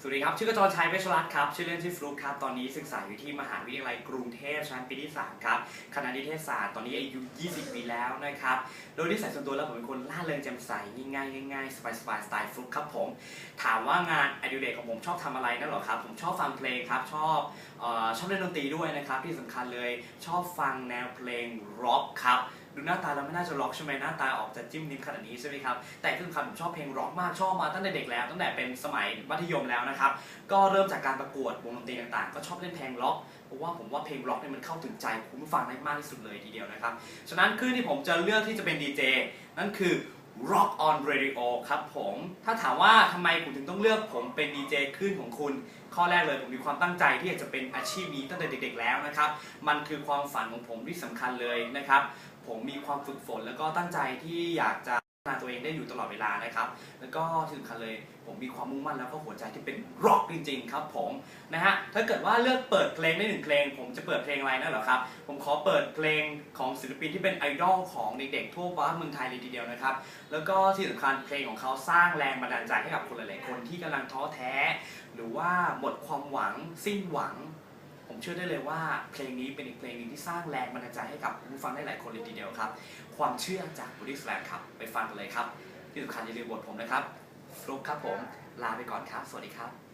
สวัสดีครับ ชื่อกระจรชัยเวชรัตน์ครับ ชื่อเล่นชื่อฟลุ๊กครับ ตอนนี้ศึกษาอยู่ที่มหาวิทยาลัยกรุงเทพชั้นปีที่ 3 ครับ คณะนิเทศศาสตร์ ตอนนี้อายุ 20 ปีแล้วนะครับ โดยนิสัยส่วนตัวแล้วผมเป็นคนล่าเริงแจ่มใสง่ายๆง่ายๆสบายๆสไตล์ฟลุ๊กครับผม ถามว่างานอดิเรกของผมชอบทำอะไรนั่นหรอครับ ผมชอบฟังเพลงครับ ชอบชอบเล่นดนตรีด้วยนะครับ ที่สำคัญเลยชอบฟังแนวเพลงร็อกครับ ดูหน้าตาแล้วไม่น่าจะร็อกใช่ไหมหน้าตาออกจะจิ้มนิ้มขนาดนี้ใช่ไหมครับแต่ที่สำคัญผมชอบเพลงร็อกมากชอบมาตั้งแต่เด็กแล้วตั้งแต่เป็นสมัยมัธยมแล้วนะครับก็เริ่มจากการประกวดวงดนตรีต่างๆ ก็ชอบเล่นเพลงร็อกเพราะว่าผมว่าเพลงร็อกเนี่ยมันเข้าถึงใจคุณผู้ฟังได้มากที่สุดเลยทีเดียวนะครับฉะนั้นคลื่นที่ผมจะเลือกที่จะเป็นดีเจนั่นคือ Rock on Radio ครับผม ถ้าถามว่าทำไมคุณถึงต้องเลือกผมเป็นดีเจคลื่นของคุณ ข้อแรกเลยผมมีความตั้งใจที่อยากจะเป็นอาชีพนี้ตั้งแต่เด็กๆแล้วนะครับ มันคือความฝันของผมที่สำคัญเลยนะครับ ผมมีความฝึกฝนแล้วก็ตั้งใจที่อยากจะ นาตัวเองได้อยู่ตลอดเวลานะครับ แล้วก็ที่สำคัญเลยผมมีความมุ่งมั่นแล้วก็หัวใจที่เป็นร็อกจริง ๆ ครับผมนะฮะถ้าเกิดว่าเลือกเปิดเพลงได้หนึ่งเพลง ผมจะเปิดเพลงอะไรนั่นเหรอครับผมขอเปิดเพลงของศิลปินที่เป็นไอดอลของเด็กๆทั่วฟ้าเมืองไทยเลยทีเดียวนะครับแล้วก็ที่สำคัญเพลงของเขาสร้างแรงบันดาลใจให้กับคนหลายๆคนที่กำลังท้อแท้ หรือว่าหมดความหวังสิ้นหวัง เชื่อได้เลยว่าเพลงนี้เป็นอีกเพลงหนึ่งที่สร้างแรงบันดาลใจให้กับผู้ฟังได้หลายคนเลยทีเดียวครับ ความเชื่อจากบูดิสแลมครับ ไปฟังกันเลยครับ ที่สำคัญอย่าลืมบทผมนะครับฟลุกครับผม ลาไปก่อนครับ สวัสดีครับ